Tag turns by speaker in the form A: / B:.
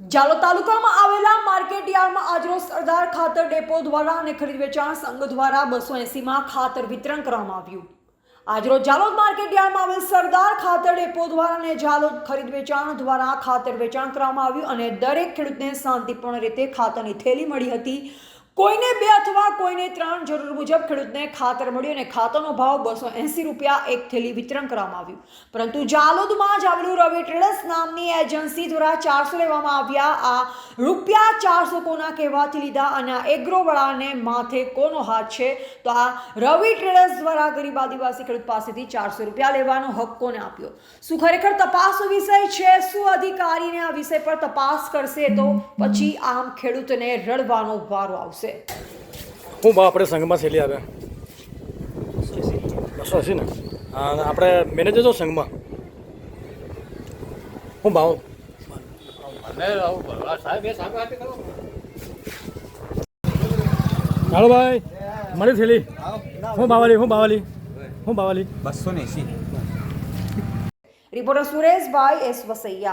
A: જાલોદ તાલુકામાં આવેલા માર્કેટ યાર્ડમાં આજરોજ સરદાર ખાતર ડેપો દ્વારા અને ખરીદ વેચાણ સંઘ દ્વારા બસો એસીમાં ખાતર વિતરણ કરવામાં આવ્યું. આજરોજ જાલોદ માર્કેટ યાર્ડમાં આવેલ સરદાર ખાતર ડેપો દ્વારા અને જાલોદ ખરીદ વેચાણ દ્વારા ખાતર વેચાણ કરવામાં આવ્યું અને દરેક ખેડૂતને શાંતિપૂર્ણ રીતે ખાતરની થેલી મળી હતી. કોઈને બે અથવા કોઈને ત્રણ જરૂર મુજબ ખેડૂતને ખાતર મળ્યું અને ખાતરનો ભાવ બસો એંસી રૂપિયા એક થેલી વિતરણ કરવામાં આવ્યું. પરંતુ જાલોદમાં જ આવેલું રવિ ટ્રેડર્સ નામની એજન્સી દ્વારા ચારસો લેવામાં આવ્યા. આ રૂપિયા ચારસો કોના કહેવાથી લીધા અને આ એગ્રોવાળાને માથે કોનો હાથ છે? તો આ રવિ ટ્રેડર્સ દ્વારા ગરીબ આદિવાસી ખેડૂત પાસેથી ચારસો રૂપિયા લેવાનો હક કોને આપ્યો? શું ખરેખર તપાસનો વિષય છે? શું અધિકારીને આ વિષય પર તપાસ કરશે? તો પછી આમ ખેડૂતને રડવાનો વારો આવશે.
B: શું ભાવ આપણે સંઘમાં છેલ્લી આવ્યા બસો હશે ને? આપણે મેનેજર છો સંઘમાં? હું ભાવ હાલો ભાઈ મળી થેલી હું બાવાલી શું બાવાલી શું ભાવાલી
C: બસો ને એસી.
A: Reporter Sureshbhai S Vasaiya.